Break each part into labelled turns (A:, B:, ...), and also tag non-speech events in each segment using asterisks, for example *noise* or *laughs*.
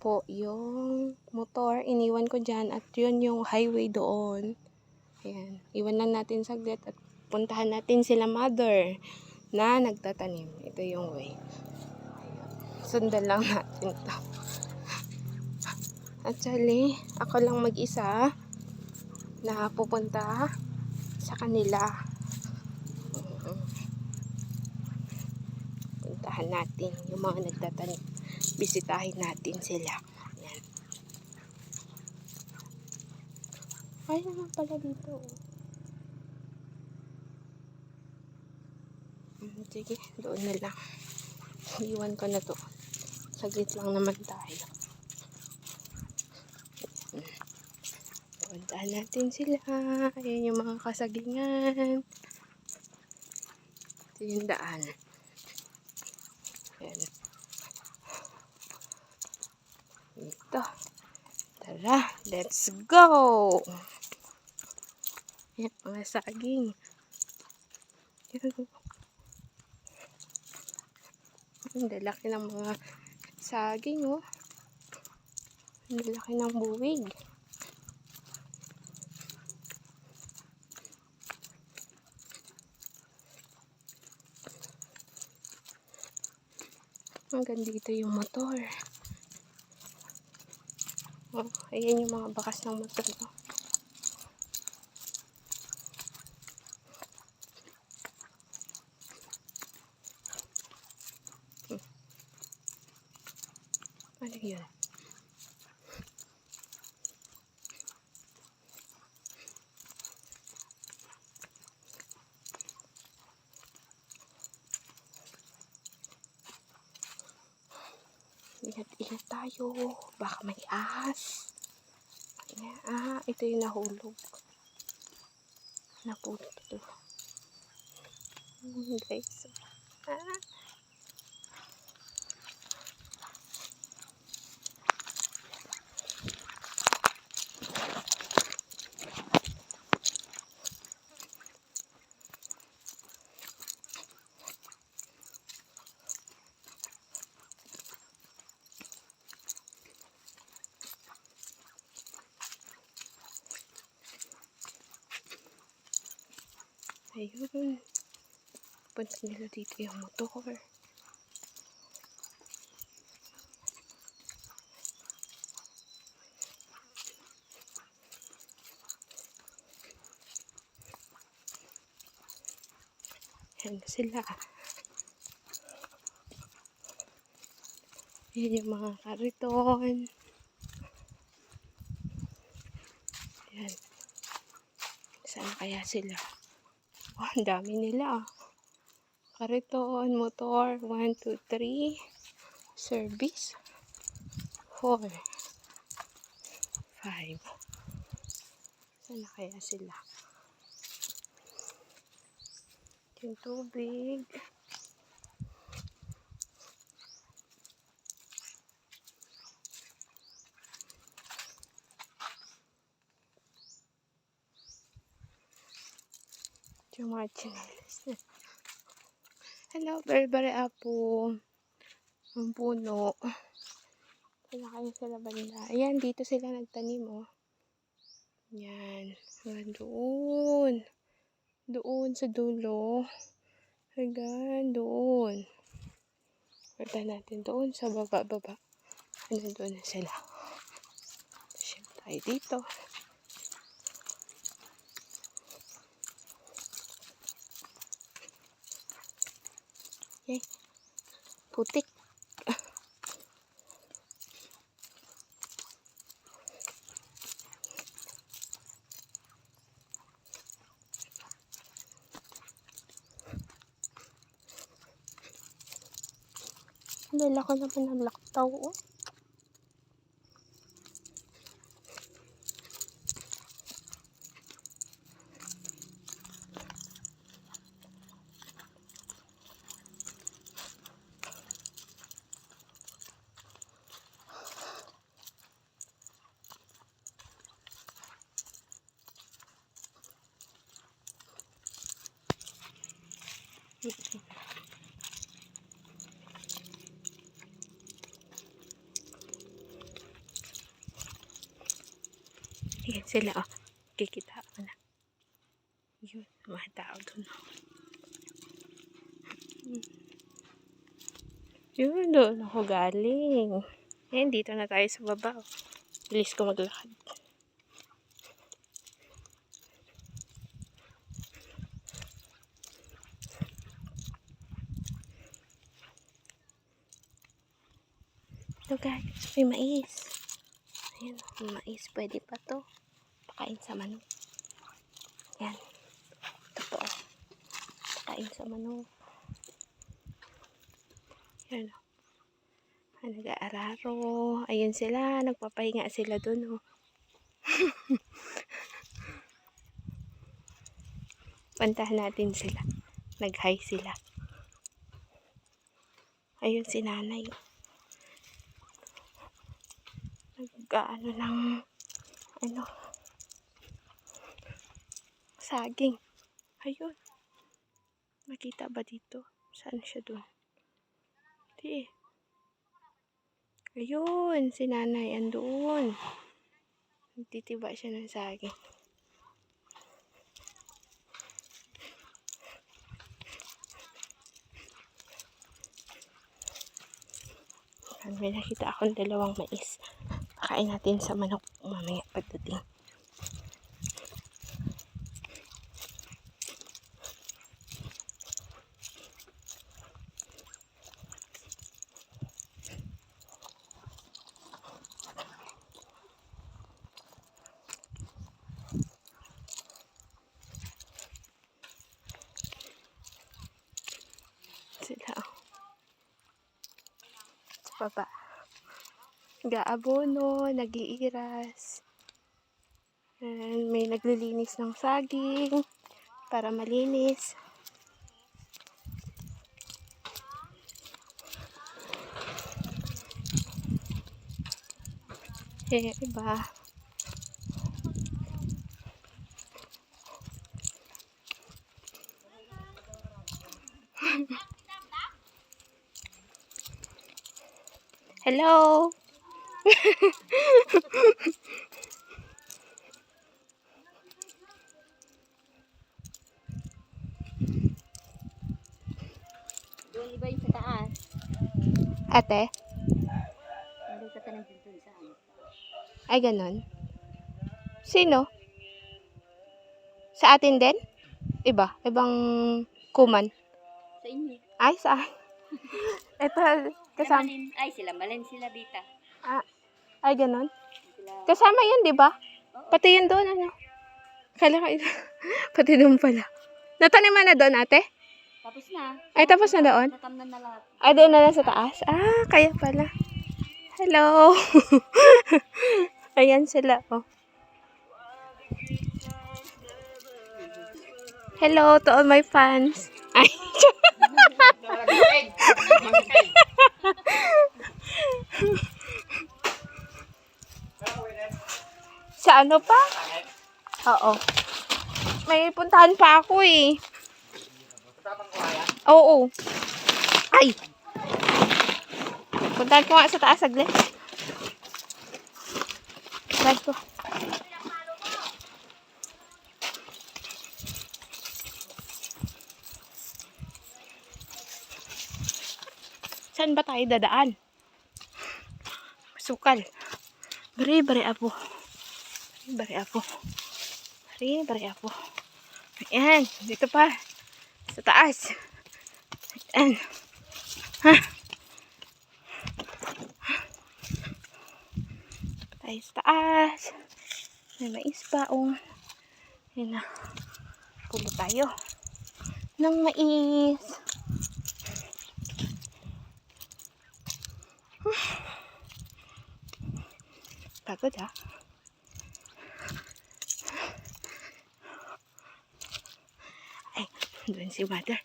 A: po yung motor. Iniwan ko dyan at yun yung highway doon. Ayan. Iwan lang natin saglit at puntahan natin sila mother na nagtatanim. Ito yung way. Ayan. Sundan lang natin to. *laughs* Actually, ako lang mag-isa na pupunta sa kanila. Puntahan natin yung mga nagtatanim. Bisitahin natin sila. Ayan. Ay, naman pala dito. Hmm, Sige, doon na lang. Iwan ko na to. Saglit lang naman tayo. Ayan. Puntahan natin sila. Ayan yung mga kasagingan. Ito yung daan. Ayan. Ito. Tara, let's go! Ayan, mga saging. Ayan. Ang lalaki ng mga saging, oh. Ang lalaki ng buwig. Hanggang dito yung motor. Oh, ayan yung mga bakas ng motor. Oh. Hmm. Ano yun? Ingat-ingat tayo. Baka may ahas. Ah, ito yung nahulog. Naputo. Hmm, guys. Ah. Ayun. Punta nila dito yung motor. Yan na sila. Yan yung mga kariton. Yan. Saan kaya sila? Oh, *laughs* ang dami nila. Kariton, motor, 1, 2, 3. Service. 4. 5. Saan na kaya sila? Yung tubig. Yung mga chinelas. Hello, Berbere Apo. Ang puno. Wala kayo sila banda. Ayan, dito sila nagtanim, oh. Yan. Hanggang doon. Doon sa dulo. Hanggang doon. Punta natin doon sa baba-baba. Ano doon na sila. Ship tayo dito. Yay. Putik. Dala ko naman ng laktaw, oh. Ayan sila, oh. Kikita ako na. Yun, mga tao dun, oh. Yun, doon ako galing. Ayan, dito na tayo sa baba, oh. Bilis ko maglakad. Ito guys, may mais. Ayan, may mais. Pwede pa to. Pakain sa manok. Yan. Ito po. oh. Pakain sa manok. Yan o. Ah, Nag-aararo. Ayun sila. Nagpapahinga sila dun oh. *laughs* Pantahan natin sila. Nag-hi sila. Ayun si nanay. Nag-ano ng ano saging. Ayun. Makita ba dito? Saan siya doon? Di eh. Ayun, si nanay andoon. Titiba siya ng saging. May nakita akong dalawang mais. Pakain natin sa manok mamaya pagdating. Sila. oh. Sa baba. Nag-aabono, nag-iiras. And may naglilinis ng saging para malinis. Eh, iba. *laughs* Hello.
B: Doon iba yung sa taas.
A: Ate,
B: Nandun sa tanong dun sa ano.
A: ay ganon. Sino? Sa atin din? Iba? Ibang kuman?
B: Sa inyo.
A: Ay, sa Ito, *laughs* kasama.
B: Ay, sila Malin, sila Bita.
A: Ay, ganon.
B: Sila,
A: Kasama yun, di ba? Pati yun doon, ano? Kala ko, *laughs* pati doon pala. Nataniman na doon, ate?
B: tapos na.
A: Ay, tapos na doon?
B: Natamnan na lahat.
A: Ay, doon na lang sa taas? Ah, kaya pala. Hello! *laughs* Ayan sila, oh. Hello to all my fans. Ay, *laughs* sa ano pa? Oo. May puntahan pa ako eh. Oo. Ay! Puntahan ko nga sa taas saglit. Bye ko. Saan ba tayo dadaan? Sukal. Bari, bari apo. Bari, apo. Bari, bari apo. Ayan, dito pa. Sa taas. Ayan. Ha? Tayo sa taas. May mais pa, oh. Ayan na. Pulo tayo. Ng mais. Pagod, ha? Ay, doon si mother.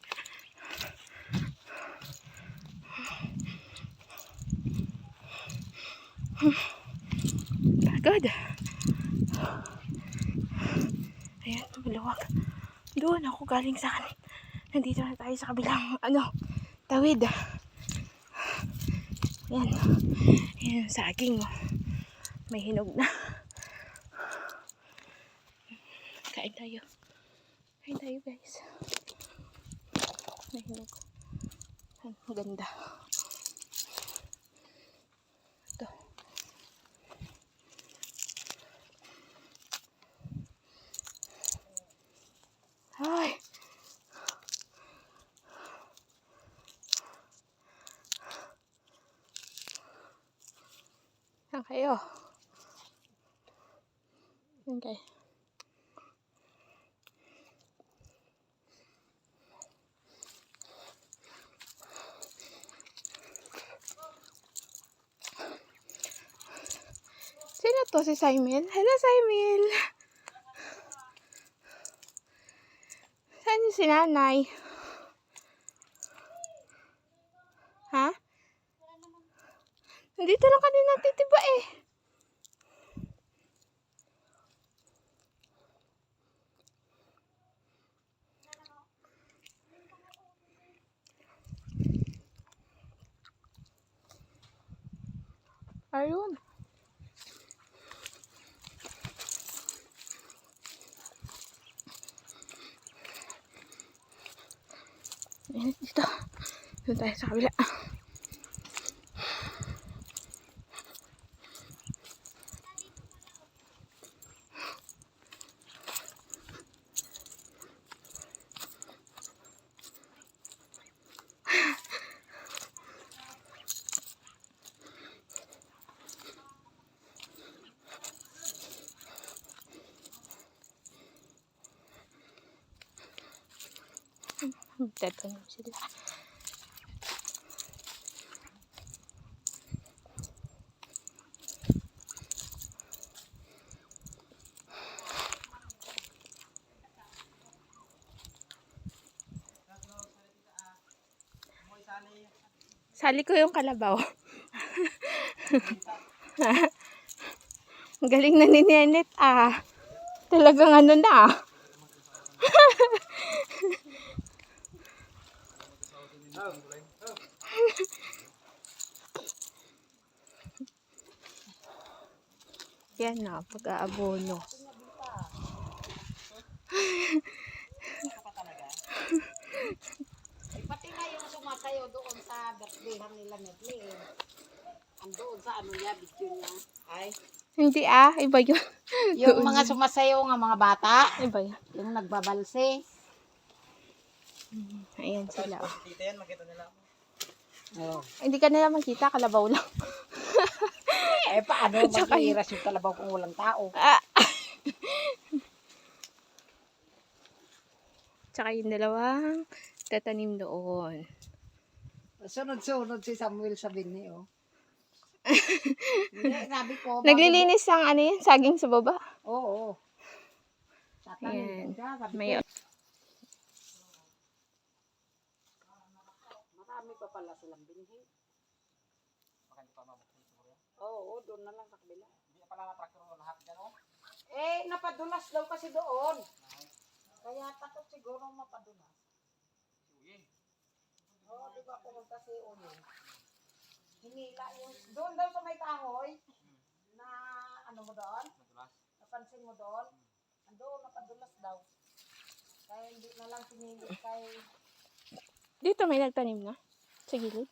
A: Pagod. Ayan, maluwag. Doon ako galing sa kanin. Nandito na tayo sa kabilang, ano, tawid. Ayan. Ayan, saging, oh. May hinog na. Kain tayo. Kain tayo guys. Nahinog. Ang ganda. Ito. Ay. Saan kayo? Okay. Sino to si Simon? Hello, Simon! Saan yung si nanay? Ha? Nandito lang kanina titiba eh. Ayun. Ayan, dito. Doon Magtatanim sila. Sali ko yung kalabaw. *laughs* Ang galing na ni ah. Talagang ano na ah. *laughs* Yan na, pag-aabono.
C: Pati nga yung sumasayo doon sa birthday nila Medley. Andoon sa ano niya, video niya. Ay.
A: Hindi ah, iba yun. *laughs*
C: Yung mga sumasayo nga mga bata,
A: Iba yun.
C: yung nagbabalse.
A: Ayan sila. Oh.
D: Dito yan, makita nila.
C: Oh.
A: Hindi ka nila makita, kalabaw lang. *laughs*
C: Eh paano *laughs*
A: Tsaka yun.
C: mag-iiras yung kalabaw kung walang tao?
A: Ah. *laughs* Tsaka yung dalawang tatanim doon.
C: Sunod-sunod si Samuel sa bini, oh. *laughs* Hindi, sabi ko. bago-
A: Naglilinis ang ano yan, saging sa baba.
C: Oo. Tatanim
A: Ayan.
C: siya, sabi
A: May
C: ko. Marami pa pala silang binhi. Oo, doon na lang sa kabila.
D: Hindi pala na-tractor lahat dyan, oh.
C: Eh, napadulas daw kasi doon. Kaya takot siguro mapadulas. Oo, di ba pumunta si Uno? Hinila yung, doon daw sa may kahoy, na ano mo doon? Napansin mo doon? Ando, napadulas daw. Kaya hindi na lang sinili kay,
A: Dito may nagtanim na. Sa gilid.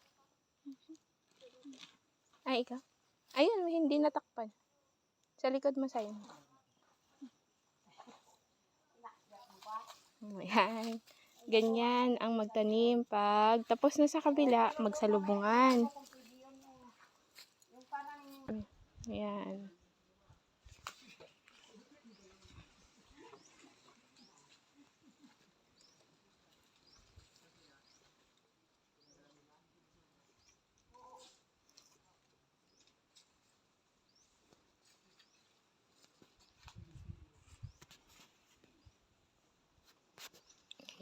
A: Ay, ikaw. Ayun, hindi natakpan. Sa likod mo sa'yo. Ayan. Ganyan ang magtanim pag tapos na sa kabila, magsalubungan. Ayan.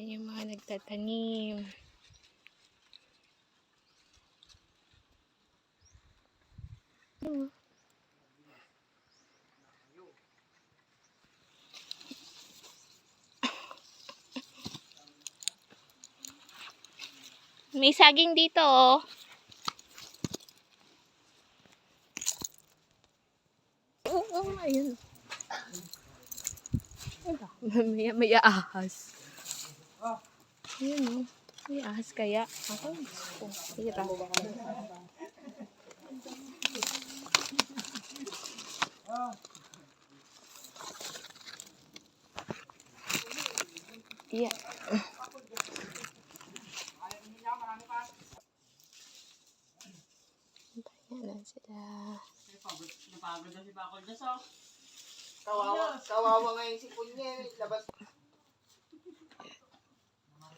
A: Yan yung mga nagtatanim. May saging dito, oh. Oo, ayun. Wala. *laughs* May, may ahas. Ayan o. May ahas kaya. Ako, oh, hirap. Yeah. Ayan na sila.
D: Napagod na si Bakol oh.
C: Kawawa, kawawa ngayon si Punye. Labas